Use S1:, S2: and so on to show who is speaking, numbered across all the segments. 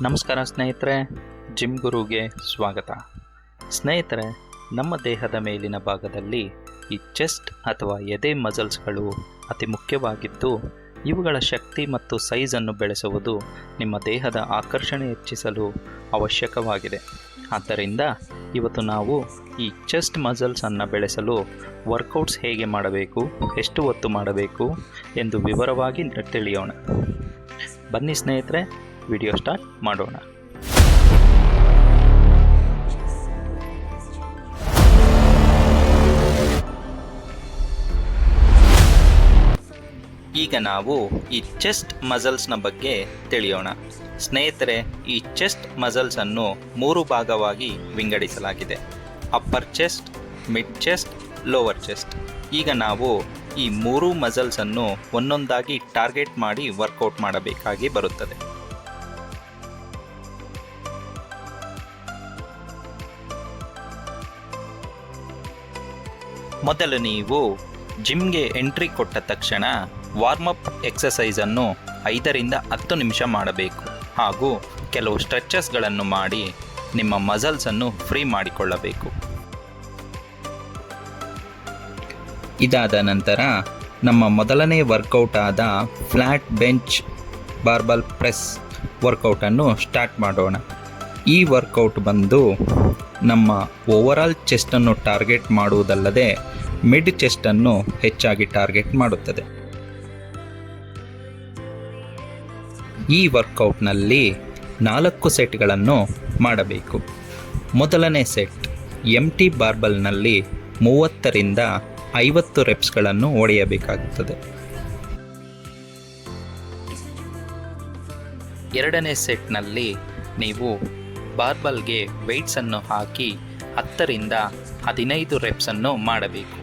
S1: ನಮಸ್ಕಾರ ಸ್ನೇಹಿತರೆ, ಜಿಮ್ ಗುರುಗೆ ಸ್ವಾಗತ. ಸ್ನೇಹಿತರೆ, ನಮ್ಮ ದೇಹದ ಮೇಲಿನ ಭಾಗದಲ್ಲಿ ಈ ಚೆಸ್ಟ್ ಅಥವಾ ಎದೆ ಮಸಲ್ಸ್ಗಳು ಅತಿ ಮುಖ್ಯವಾಗಿದ್ದು, ಇವುಗಳ ಶಕ್ತಿ ಮತ್ತು ಸೈಜನ್ನು ಬೆಳೆಸುವುದು ನಿಮ್ಮ ದೇಹದ ಆಕರ್ಷಣೆ ಹೆಚ್ಚಿಸಲು ಅವಶ್ಯಕವಾಗಿದೆ. ಆದ್ದರಿಂದ ಇವತ್ತು ನಾವು ಈ ಚೆಸ್ಟ್ ಮಸಲ್ಸನ್ನು ಬೆಳೆಸಲು ವರ್ಕೌಟ್ಸ್ ಹೇಗೆ ಮಾಡಬೇಕು, ಎಷ್ಟು ಹೊತ್ತು ಮಾಡಬೇಕು ಎಂದು ವಿವರವಾಗಿ ತಿಳಿಯೋಣ. ಬನ್ನಿ ಸ್ನೇಹಿತರೆ ವಿಡಿಯೋ ಸ್ಟಾರ್ಟ್ ಮಾಡೋಣ. ಈಗ ನಾವು ಈ ಚೆಸ್ಟ್ ಮಸಲ್ಸ್ನ ಬಗ್ಗೆ ತಿಳಿಯೋಣ. ಸ್ನೇಹಿತರೆ, ಈ ಚೆಸ್ಟ್ ಮಸಲ್ಸ್ ಅನ್ನು ಮೂರು ಭಾಗವಾಗಿ ವಿಂಗಡಿಸಲಾಗಿದೆ. Upper chest mid chest lower chest ಈಗ ನಾವು ಈ ಮೂರು ಮಸಲ್ಸನ್ನು ಒಂದೊಂದಾಗಿ ಟಾರ್ಗೆಟ್ ಮಾಡಿ ವರ್ಕೌಟ್ ಮಾಡಬೇಕಾಗಿ ಬರುತ್ತದೆ. ಮೊದಲು ನೀವು ಜಿಮ್ಗೆ ಎಂಟ್ರಿ ಕೊಟ್ಟ ತಕ್ಷಣ ವಾರ್ಮಪ್ ಎಕ್ಸಸೈಸನ್ನು ಐದರಿಂದ ಹತ್ತು ನಿಮಿಷ ಮಾಡಬೇಕು. ಹಾಗೂ ಕೆಲವು ಸ್ಟ್ರೆಚಸ್ಗಳನ್ನು ಮಾಡಿ ನಿಮ್ಮ ಮಸಲ್ಸನ್ನು ಫ್ರೀ ಮಾಡಿಕೊಳ್ಳಬೇಕು. ಇದಾದ ನಂತರ ನಮ್ಮ ಮೊದಲನೇ ವರ್ಕೌಟ್ ಆದ ಫ್ಲ್ಯಾಟ್ ಬೆಂಚ್ ಬಾರ್ಬಲ್ ಪ್ರೆಸ್ ವರ್ಕೌಟನ್ನು ಸ್ಟಾರ್ಟ್ ಮಾಡೋಣ. ಈ ವರ್ಕೌಟ್ ಬಂದು ನಮ್ಮ ಓವರಾಲ್ ಚೆಸ್ಟನ್ನು ಟಾರ್ಗೆಟ್ ಮಾಡುವುದಲ್ಲದೆ ಮಿಡ್ ಚೆಸ್ಟನ್ನು ಹೆಚ್ಚಾಗಿ ಟಾರ್ಗೆಟ್ ಮಾಡುತ್ತದೆ. ಈ ವರ್ಕೌಟ್ನಲ್ಲಿ ನಾಲ್ಕು ಸೆಟ್ಗಳನ್ನು ಮಾಡಬೇಕು. ಮೊದಲನೇ ಸೆಟ್ ಎಂ ಟಿ ಬಾರ್ಬಲ್ನಲ್ಲಿ ಮೂವತ್ತರಿಂದ ಐವತ್ತು ರೆಪ್ಸ್ಗಳನ್ನು ಒಡೆಯಬೇಕಾಗುತ್ತದೆ ಎರಡನೇ ಸೆಟ್ನಲ್ಲಿ ನೀವು ಬಾರ್ಬಲ್ಗೆ ವೆಯ್ಟ್ಸನ್ನು ಹಾಕಿ ಹತ್ತರಿಂದ ಹದಿನೈದು ರೆಪ್ಸನ್ನು ಮಾಡಬೇಕು.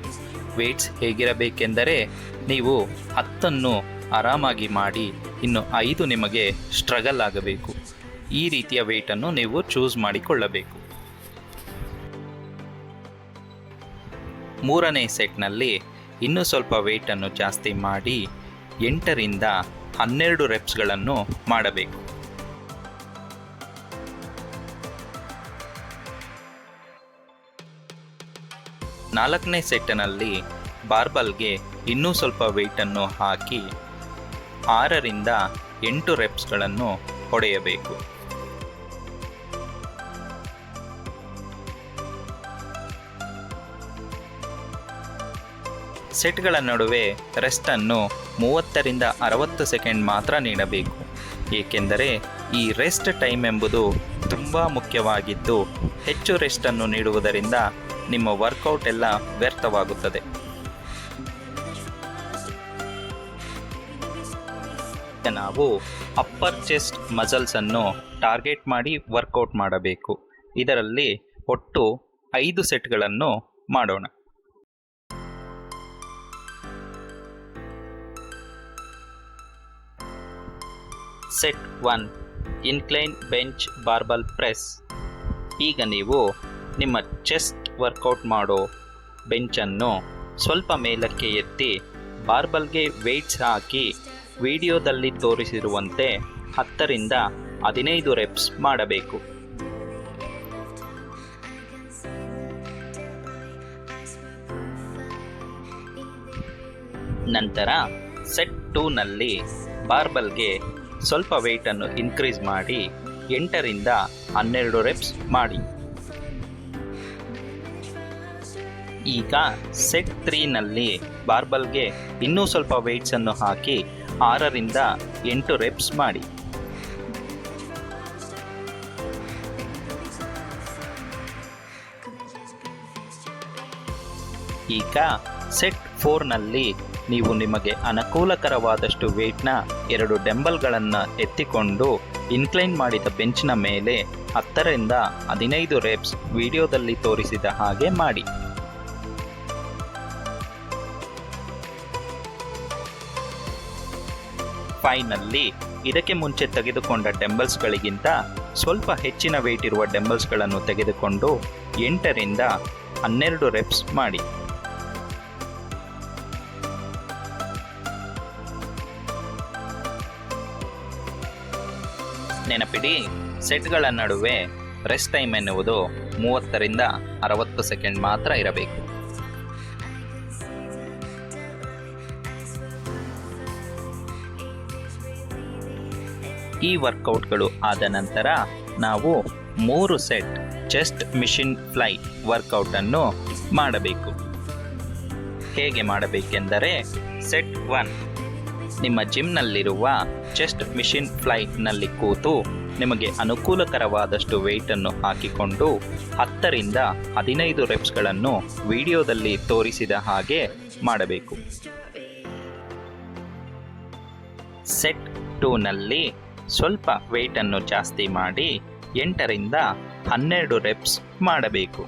S1: ವೆಯ್ಟ್ಸ್ ಹೇಗಿರಬೇಕೆಂದರೆ ನೀವು ಹತ್ತನ್ನು ಆರಾಮಾಗಿ ಮಾಡಿ ಇನ್ನು ಐದು ನಿಮಗೆ ಸ್ಟ್ರಗಲ್ ಆಗಬೇಕು. ಈ ರೀತಿಯ ವೆಯ್ಟನ್ನು ನೀವು ಚೂಸ್ ಮಾಡಿಕೊಳ್ಳಬೇಕು. ಮೂರನೇ ಸೆಟ್ನಲ್ಲಿ ಇನ್ನೂ ಸ್ವಲ್ಪ ವೆಯ್ಟನ್ನು ಜಾಸ್ತಿ ಮಾಡಿ ಎಂಟರಿಂದ ಹನ್ನೆರಡು ರೆಪ್ಸ್ಗಳನ್ನು ಮಾಡಬೇಕು. ನಾಲ್ಕನೇ ಸೆಟ್ಟಿನಲ್ಲಿ ಬಾರ್ಬಲ್ಗೆ ಇನ್ನೂ ಸ್ವಲ್ಪ ವೆಯ್ಟನ್ನು ಹಾಕಿ ಆರರಿಂದ ಎಂಟು ರೆಪ್ಸ್ಗಳನ್ನು ಹೊಡೆಯಬೇಕು. ಸೆಟ್ಗಳ ನಡುವೆ ರೆಸ್ಟನ್ನು ಮೂವತ್ತರಿಂದ ಅರವತ್ತು ಸೆಕೆಂಡ್ ಮಾತ್ರ ನೀಡಬೇಕು. ಏಕೆಂದರೆ ಈ ರೆಸ್ಟ್ ಟೈಮ್ ಎಂಬುದು ತುಂಬ ಮುಖ್ಯವಾಗಿದ್ದು, ಹೆಚ್ಚು ರೆಸ್ಟನ್ನು ನೀಡುವುದರಿಂದ ನಿಮ್ಮ ವರ್ಕೌಟ್ ಎಲ್ಲ ವ್ಯರ್ಥವಾಗುತ್ತದೆ. ನಾವು ಅಪ್ಪರ್ ಚೆಸ್ಟ್ ಮಸಲ್ಸನ್ನು ಟಾರ್ಗೆಟ್ ಮಾಡಿ ವರ್ಕೌಟ್ ಮಾಡಬೇಕು. ಇದರಲ್ಲಿ ಒಟ್ಟು ಐದು ಸೆಟ್ಗಳನ್ನು ಮಾಡೋಣ. Set one incline bench barbell press ಈಗ ನೀವು ನಿಮ್ಮ ಚೆಸ್ಟ್ ವರ್ಕೌಟ್ ಮಾಡೋ ಬೆಂಚನ್ನು ಸ್ವಲ್ಪ ಮೇಲಕ್ಕೆ ಎತ್ತಿ ಬಾರ್ಬಲ್ಗೆ ವೆಯ್ಟ್ಸ್ ಹಾಕಿ ವಿಡಿಯೋದಲ್ಲಿ ತೋರಿಸಿರುವಂತೆ ಹತ್ತರಿಂದ ಹದಿನೈದು ರೆಪ್ಸ್ ಮಾಡಬೇಕು. ನಂತರ ಸೆಟ್ ಟೂನಲ್ಲಿ ಬಾರ್ಬಲ್ಗೆ ಸ್ವಲ್ಪ ವೆಯ್ಟನ್ನು ಇನ್ಕ್ರೀಸ್ ಮಾಡಿ ಎಂಟರಿಂದ ಹನ್ನೆರಡು ರೆಪ್ಸ್ ಮಾಡಿ. ಈಗ ಸೆಟ್ ತ್ರೀನಲ್ಲಿ ಬಾರ್ಬಲ್ಗೆ ಇನ್ನೂ ಸ್ವಲ್ಪ ವೆಯ್ಟ್ಸನ್ನು ಹಾಕಿ ಆರರಿಂದ ಎಂಟು ರೆಪ್ಸ್ ಮಾಡಿ. ಈಗ ಸೆಟ್ ಫೋರ್ನಲ್ಲಿ ನೀವು ನಿಮಗೆ ಅನುಕೂಲಕರವಾದಷ್ಟು ವೆಯ್ಟ್ನ ಎರಡು ಡೆಂಬಲ್ಗಳನ್ನು ಎತ್ತಿಕೊಂಡು ಇನ್ಕ್ಲೈನ್ ಮಾಡಿದ ಬೆಂಚ್ನ ಮೇಲೆ ಹತ್ತರಿಂದ ಹದಿನೈದು ರೆಪ್ಸ್ ವಿಡಿಯೋದಲ್ಲಿ ತೋರಿಸಿದ ಹಾಗೆ ಮಾಡಿ. ಫೈನಲ್ಲಿ ಇದಕ್ಕೆ ಮುಂಚೆ ತೆಗೆದುಕೊಂಡ ಡೆಂಬಲ್ಸ್ಗಳಿಗಿಂತ ಸ್ವಲ್ಪ ಹೆಚ್ಚಿನ ವೆಯ್ಟ್ ಇರುವ ಡೆಂಬಲ್ಸ್ಗಳನ್ನು ತೆಗೆದುಕೊಂಡು ಎಂಟರಿಂದ ಹನ್ನೆರಡು ರೆಪ್ಸ್ ಮಾಡಿ. ನೆನಪಿಡಿ, ಸೆಟ್ಗಳ ನಡುವೆ ರೆಸ್ಟ್ ಟೈಮ್ ಎನ್ನುವುದು ಮೂವತ್ತರಿಂದ ಅರವತ್ತು ಸೆಕೆಂಡ್ ಮಾತ್ರ ಇರಬೇಕು. ಈ ವರ್ಕೌಟ್ಗಳು ಆದ ನಂತರ ನಾವು ಮೂರು ಸೆಟ್ ಚೆಸ್ಟ್ ಮಿಷಿನ್ ಫ್ಲೈ ವರ್ಕೌಟನ್ನು ಮಾಡಬೇಕು. ಹೇಗೆ ಮಾಡಬೇಕೆಂದರೆ ಸೆಟ್ ಒನ್ ನಿಮ್ಮ ಜಿಮ್ನಲ್ಲಿರುವ ಚೆಸ್ಟ್ ಮಿಷಿನ್ ಫ್ಲೈಟ್ನಲ್ಲಿ ಕೂತು ನಿಮಗೆ ಅನುಕೂಲಕರವಾದಷ್ಟು ವೆಯ್ಟನ್ನು ಹಾಕಿಕೊಂಡು ಹತ್ತರಿಂದ ಹದಿನೈದು ರೆಪ್ಸ್ಗಳನ್ನು ವಿಡಿಯೋದಲ್ಲಿ ತೋರಿಸಿದ ಹಾಗೆ ಮಾಡಬೇಕು. ಸೆಟ್ ಟೂನಲ್ಲಿ ಸ್ವಲ್ಪ ವೆಯ್ಟನ್ನು ಜಾಸ್ತಿ ಮಾಡಿ ಎಂಟರಿಂದ ಹನ್ನೆರಡು ರೆಪ್ಸ್ ಮಾಡಬೇಕು.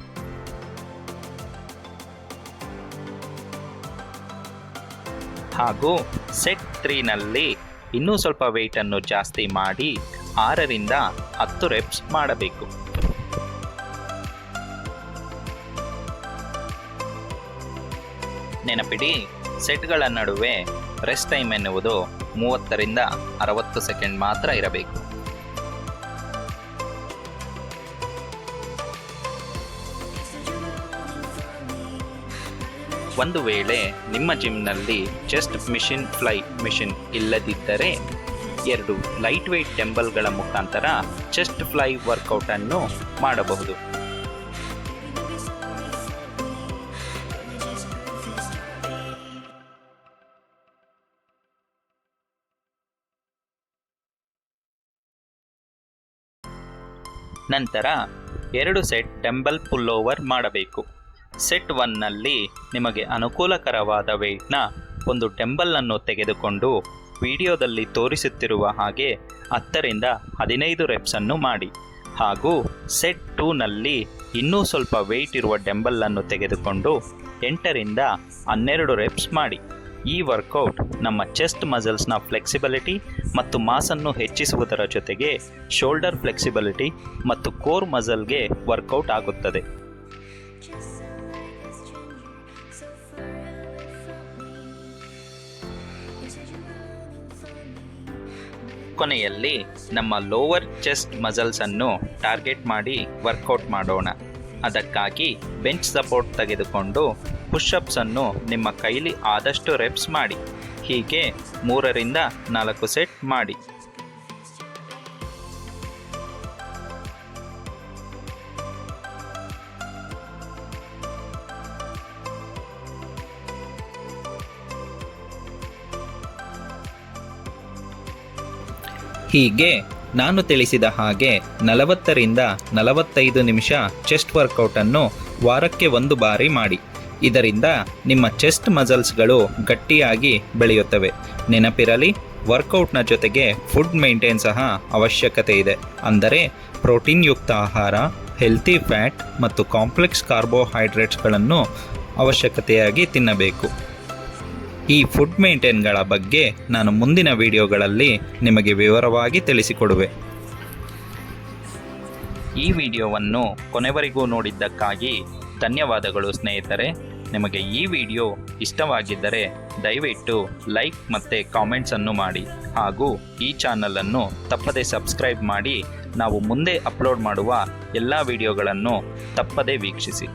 S1: ಹಾಗೂ ಸೆಟ್ ತ್ರೀನಲ್ಲಿ ಇನ್ನೂ ಸ್ವಲ್ಪ ವೆಯ್ಟನ್ನು ಜಾಸ್ತಿ ಮಾಡಿ ಆರರಿಂದ ಹತ್ತು ರೆಪ್ಸ್ ಮಾಡಬೇಕು. ನೆನಪಿಡಿ, ಸೆಟ್ಗಳ ನಡುವೆ ರೆಸ್ಟ್ ಟೈಮ್ ಎನ್ನುವುದು ಮೂವತ್ತರಿಂದ ಅರವತ್ತು ಸೆಕೆಂಡ್ ಮಾತ್ರ ಇರಬೇಕು. ಒಂದು ವೇಳೆ ನಿಮ್ಮ ಜಿಮ್ನಲ್ಲಿ ಚೆಸ್ಟ್ ಮಿಷಿನ್, ಫ್ಲೈ ಮಿಷಿನ್ ಇಲ್ಲದಿದ್ದರೆ ಎರಡು ಲೈಟ್ ವೆಯ್ಟ್ ಟೆಂಬಲ್ಗಳ ಮುಖಾಂತರ ಚೆಸ್ಟ್ ಫ್ಲೈ ವರ್ಕೌಟನ್ನು ಮಾಡಬಹುದು. ನಂತರ ಎರಡು ಸೆಟ್ ಡಂಬಲ್ ಪುಲ್ ಓವರ್ ಮಾಡಬೇಕು. ಸೆಟ್ ಒನ್ನಲ್ಲಿ ನಿಮಗೆ ಅನುಕೂಲಕರವಾದ ವೆಯ್ಟ್ನ ಒಂದು ಡಂಬಲನ್ನು ತೆಗೆದುಕೊಂಡು ವಿಡಿಯೋದಲ್ಲಿ ತೋರಿಸುತ್ತಿರುವ ಹಾಗೆ ಹತ್ತರಿಂದ ಹದಿನೈದು ರೆಪ್ಸನ್ನು ಮಾಡಿ. ಹಾಗೂ ಸೆಟ್ ಟೂನಲ್ಲಿ ಇನ್ನೂ ಸ್ವಲ್ಪ ವೆಯ್ಟ್ ಇರುವ ಡಂಬಲನ್ನು ತೆಗೆದುಕೊಂಡು ಎಂಟರಿಂದ ಹನ್ನೆರಡು ರೆಪ್ಸ್ ಮಾಡಿ. ಈ ವರ್ಕೌಟ್ ನಮ್ಮ ಚೆಸ್ಟ್ ಮಸಲ್ಸ್ನ ಫ್ಲೆಕ್ಸಿಬಿಲಿಟಿ ಮತ್ತು ಮಾಸನ್ನು ಹೆಚ್ಚಿಸುವುದರ ಜೊತೆಗೆ ಶೋಲ್ಡರ್ ಫ್ಲೆಕ್ಸಿಬಿಲಿಟಿ ಮತ್ತು ಕೋರ್ ಮಸಲ್ಗೆ ವರ್ಕೌಟ್ ಆಗುತ್ತದೆ. ಕೊನೆಯಲ್ಲಿ ನಮ್ಮ ಲೋವರ್ ಚೆಸ್ಟ್ ಮಸಲ್ಸನ್ನು ಟಾರ್ಗೆಟ್ ಮಾಡಿ ವರ್ಕೌಟ್ ಮಾಡೋಣ. ಅದಕ್ಕಾಗಿ ಬೆಂಚ್ ಸಪೋರ್ಟ್ ತೆಗೆದುಕೊಂಡು ಪುಷಪ್ಸ್ ಅನ್ನು ನಿಮ್ಮ ಕೈಲಿ ಆದಷ್ಟು ರೆಪ್ಸ್ ಮಾಡಿ. ಹೀಗೆ ಮೂರರಿಂದ ನಾಲ್ಕು ಸೆಟ್ ಮಾಡಿ. ಹೀಗೆ ನಾನು ತಿಳಿಸಿದ ಹಾಗೆ ನಲವತ್ತರಿಂದ ನಲವತ್ತೈದು ನಿಮಿಷ ಚೆಸ್ಟ್ ವರ್ಕೌಟನ್ನು ವಾರಕ್ಕೆ ಒಂದು ಬಾರಿ ಮಾಡಿ. ಇದರಿಂದ ನಿಮ್ಮ ಚೆಸ್ಟ್ ಮಸಲ್ಸ್ಗಳು ಗಟ್ಟಿಯಾಗಿ ಬೆಳೆಯುತ್ತವೆ. ನೆನಪಿರಲಿ, ವರ್ಕೌಟ್ನ ಜೊತೆಗೆ ಫುಡ್ ಮೇಂಟೈನ್ ಸಹ ಅವಶ್ಯಕತೆ ಇದೆ. ಅಂದರೆ ಪ್ರೋಟೀನ್ ಯುಕ್ತ ಆಹಾರ, ಹೆಲ್ತಿ ಫ್ಯಾಟ್ ಮತ್ತು ಕಾಂಪ್ಲೆಕ್ಸ್ ಕಾರ್ಬೋಹೈಡ್ರೇಟ್ಸ್ಗಳನ್ನು ಅವಶ್ಯಕತೆಯಾಗಿ ತಿನ್ನಬೇಕು. ಈ ಫುಡ್ ಮೇಂಟೈನ್ಗಳ ಬಗ್ಗೆ ನಾನು ಮುಂದಿನ ವಿಡಿಯೋಗಳಲ್ಲಿ ನಿಮಗೆ ವಿವರವಾಗಿ ತಿಳಿಸಿಕೊಡುವೆ. ಈ ವಿಡಿಯೋವನ್ನು ಕೊನೆವರೆಗೂ ನೋಡಿದ್ದಕ್ಕಾಗಿ ಧನ್ಯವಾದಗಳು ಸ್ನೇಹಿತರೆ. ನಿಮಗೆ ಈ ವಿಡಿಯೋ ಇಷ್ಟವಾಗಿದ್ದರೆ ದಯವಿಟ್ಟು ಲೈಕ್ ಮತ್ತು ಕಾಮೆಂಟ್ಸನ್ನು ಮಾಡಿ ಹಾಗೂ ಈ ಚಾನಲನ್ನು ತಪ್ಪದೇ ಸಬ್ಸ್ಕ್ರೈಬ್ ಮಾಡಿ ನಾವು ಮುಂದೆ ಅಪ್ಲೋಡ್ ಮಾಡುವ ಎಲ್ಲ ವಿಡಿಯೋಗಳನ್ನು ತಪ್ಪದೇ ವೀಕ್ಷಿಸಿ.